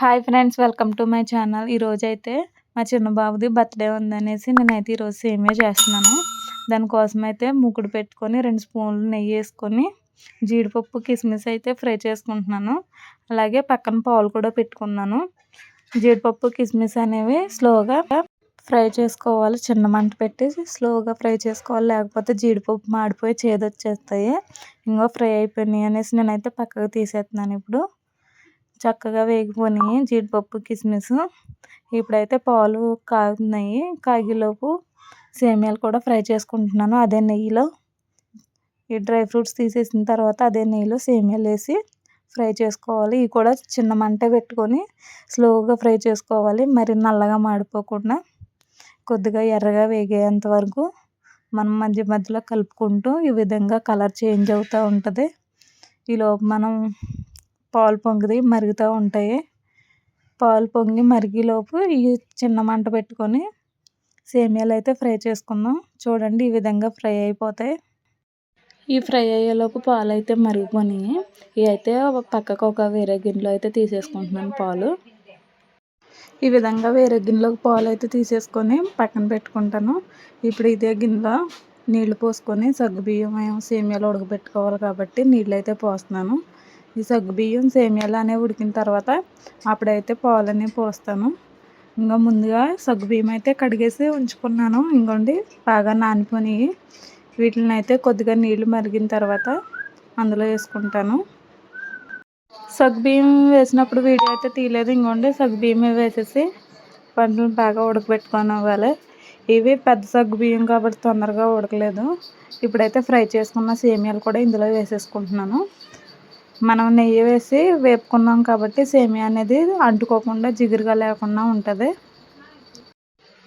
Hi friends welcome to my channel. ఈరోజు అయితే మా చిన్న బాబుది బర్త్డే ఉందనేసి నేనైతే ఈరోజు సేమే చేస్తున్నాను. దానికోసం అయితే ముగ్గుడు పెట్టుకొని రెండు స్పూన్లు నెయ్యి వేసుకొని జీడిపప్పు కిస్మిస్ అయితే ఫ్రై చేసుకుంటున్నాను. అలాగే పక్కన పాలు కూడా పెట్టుకున్నాను. జీడిపప్పు కిస్మిస్ అనేవి స్లోగా ఫ్రై చేసుకోవాలి. చిన్న మంట పెట్టి స్లోగా ఫ్రై చేసుకోవాలి. లేకపోతే జీడిపప్పు మాడిపోయి చేదొచ్చేస్తాయి. ఇంకా ఫ్రై అయిపోయినాయి అనేసి నేనైతే పక్కకు తీసేస్తున్నాను ఇప్పుడు. చక్కగా వేగిపోయినాయి జీడిపప్పు కిస్మిస్. ఇప్పుడైతే పాలు కాగుతున్నాయి కాగేలోపు సేమియాలు కూడా ఫ్రై చేసుకుంటున్నాను. అదే నెయ్యిలో. ఈ డ్రై ఫ్రూట్స్ తీసేసిన తర్వాత అదే నెయ్యిలో సేమియాలు వేసి ఫ్రై చేసుకోవాలి. ఇవి కూడా చిన్న మంట పెట్టుకొని స్లోగా ఫ్రై చేసుకోవాలి. మరి నల్లగా మాడిపోకుండా కొద్దిగా ఎర్రగా వేగేంత వరకు మనం మధ్య మధ్యలో కలుపుకుంటూ ఈ విధంగా కలర్ చేంజ్ అవుతూ ఉంటుంది. ఈలోపు మనం పాలు పొంగిది మరుగుతూ ఉంటాయి. పాలు పొంగి మరిగిలోపు ఈ చిన్న మంట పెట్టుకొని సేమియాలు అయితే ఫ్రై చేసుకుందాం. చూడండి ఈ విధంగా ఫ్రై అయిపోతాయి. ఈ ఫ్రై అయ్యేలోపు పాలు అయితే మరిగిపోయి ఇవి అయితే పక్కకు ఒక వేరే గిన్నెలో అయితే తీసేసుకుంటున్నాను పాలు. ఈ విధంగా వేరే గిన్నెలోకి పాలు అయితే తీసేసుకొని పక్కన పెట్టుకుంటాను. ఇప్పుడు ఇదే గిన్నెలో నీళ్ళు పోసుకొని సగ్గుబియ్యం సేమియాలు ఉడకబెట్టుకోవాలి కాబట్టి నీళ్ళు అయితే పోస్తున్నాను. ఈ సగ్గుబియ్యం సేమియాలు అనేవి ఉడికిన తర్వాత అప్పుడైతే పాలని పోస్తాను. ఇంకా ముందుగా సగ్గుబియ్యం అయితే కడిగేసి ఉంచుకున్నాను. ఇంకోండి బాగా నానిపోయి వీటిని అయితే కొద్దిగా నీళ్ళు మరిగిన తర్వాత అందులో వేసుకుంటాను. సగ్గుబియ్యం వేసినప్పుడు వీడియో అయితే తీయలేదు. ఇంకోండి సగ్గుబియ్యమే వేసేసి పంటలు బాగా ఉడకబెట్టుకొని అవ్వాలి ఇవి పెద్ద సగ్గుబియ్యం కాబట్టి తొందరగా ఉడకలేదు. ఇప్పుడైతే ఫ్రై చేసుకున్న సేమియాలు కూడా ఇందులో వేసేసుకుంటున్నాను. మనం నెయ్యి వేసి వేపుకున్నాం కాబట్టి సేమియా అనేది అంటుకోకుండా జిగురుగా లేకుండా ఉంటుంది.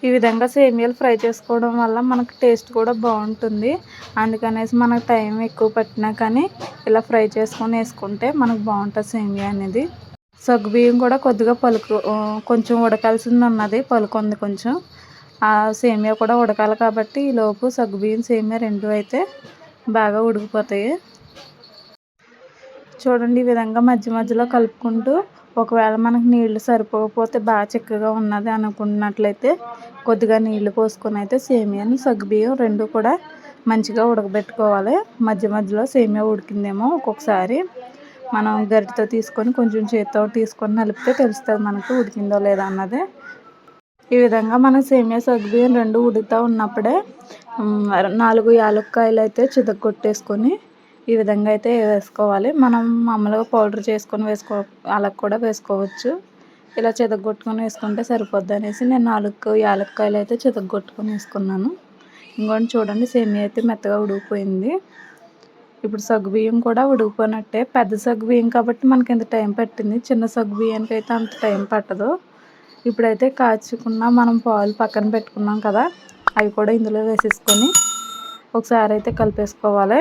ఈ విధంగా సేమియాలు ఫ్రై చేసుకోవడం వల్ల మనకు టేస్ట్ కూడా బాగుంటుంది. అందుకనేసి మనకు టైం ఎక్కువ పట్టినా కానీ ఇలా ఫ్రై చేసుకొని వేసుకుంటే మనకు బాగుంటుంది సేమియా అనేది. సగ్గుబియ్యం కూడా కొద్దిగా పలుకు కొంచెం ఉడకాల్సింది ఉన్నది పలుకు ఉంది కొంచెం. ఆ సేమియా కూడా ఉడకాలి కాబట్టి ఈలోపు సగ్గుబియ్యం సేమియా రెండు అయితే బాగా ఉడికిపోతాయి. చూడండి ఈ విధంగా మధ్య మధ్యలో కలుపుకుంటూ ఒకవేళ మనకు నీళ్ళు సరిపోకపోతే బాగా చిక్కగా ఉన్నది అనుకున్నట్లయితే కొద్దిగా నీళ్ళు పోసుకొని అయితే సేమియాను సగ్గుబియ్యం రెండు కూడా మంచిగా ఉడకబెట్టుకోవాలి. మధ్య మధ్యలో సేమియా ఉడికిందేమో ఒక్కొక్కసారి. మనం గరిటతో తీసుకొని కొంచెం చేతితో తీసుకొని నలిపితే తెలుస్తుంది మనకు ఉడికిందో లేదా అన్నది. ఈ విధంగా మన సేమియా సగ్గుబియ్యం రెండు ఉడుకుతూ ఉన్నప్పుడే నాలుగు యాలక్కాయలు అయితే చితగొట్టేసుకొని ఈ విధంగా అయితే వేసుకోవాలి. మనం మామూలుగా పౌడర్ చేసుకొని వేసుకో అలా కూడా వేసుకోవచ్చు. ఇలా చితగొట్టుకొని వేసుకుంటే సరిపోద్ది అనేసి నేను నాలుగు యాలక్కాయలు అయితే చితగొట్టుకొని వేసుకున్నాను. ఇంకోటి చూడండి సేమియా అయితే మెత్తగా ఉడికిపోయింది. ఇప్పుడు సగ్గుబియ్యం కూడా ఉడికిపోయినట్టే. పెద్ద సగ్గుబియ్యం కాబట్టి మనకి ఎంత టైం పట్టింది. చిన్న సగ్గుబియ్యానికి అయితే అంత టైం పట్టదు. ఇప్పుడైతే కాచుకున్న మనం పాలు పక్కన పెట్టుకున్నాం కదా అవి కూడా ఇందులో వేసేసుకొని ఒకసారి అయితే కలిపేసుకోవాలి.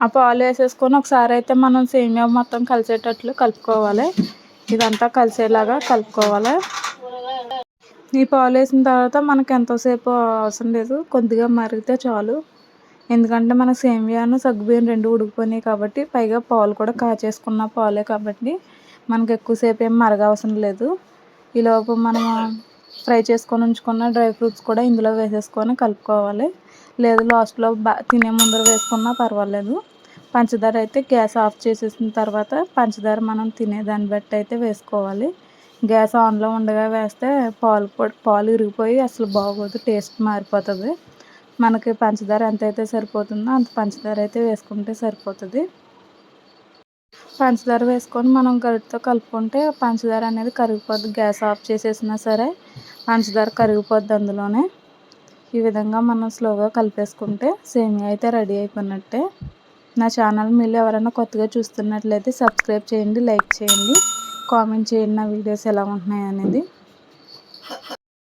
ఆ పాలు వేసేసుకొని ఒకసారి అయితే మనం సేమియా మొత్తం కలిసేటట్లు కలుపుకోవాలి. ఇదంతా కలిసేలాగా కలుపుకోవాలి. ఈ పాలు వేసిన తర్వాత మనకు ఎంతోసేపు అవసరం లేదు. కొద్దిగా మరిగితే చాలు. ఎందుకంటే మనకు సేమియాను సగ్గుబియ్యం రెండు ఉడికిపోయినాయి కాబట్టి పైగా పాలు కూడా కాచేసుకున్న పాలే కాబట్టి మనకు ఎక్కువసేపు ఏం మరగవసరం లేదు. ఈలోపు మనం ఫ్రై చేసుకొని ఉంచుకున్న డ్రై ఫ్రూట్స్ కూడా ఇందులో వేసేసుకొని కలుపుకోవాలి. లేదు లాస్ట్లో బా తినే ముందర వేసుకున్నా పర్వాలేదు. పంచదార అయితే గ్యాస్ ఆఫ్ చేసేసిన తర్వాత పంచదార మనం తినేదాన్ని బట్టి అయితే వేసుకోవాలి. గ్యాస్ ఆన్లో ఉండగా వేస్తే పాలు పాలు ఇరిగిపోయి అసలు బాగోదు టేస్ట్ మారిపోతుంది. మనకి పంచదార ఎంత అయితే సరిపోతుందో అంత పంచదార అయితే వేసుకుంటే సరిపోతుంది. పంచదార వేసుకొని మనం గరిటతో కలుపుకుంటే పంచదార అనేది కరిగిపోద్ది గ్యాస్ ఆఫ్ చేసేసినా సరే. పంచదార కరిగిపోద్ది అందులోనే. ఈ విధంగా మనం స్లోగా కలిపేసుకుంటే సేమియా అయితే రెడీ అయిపోయినట్టే. నా ఛానల్ మీరు ఎవరైనా కొత్తగా చూస్తున్నట్లయితే సబ్స్క్రైబ్ చేయండి లైక్ చేయండి. కామెంట్ చేయండి నా వీడియోస్ ఎలా ఉంటున్నాయి అనేది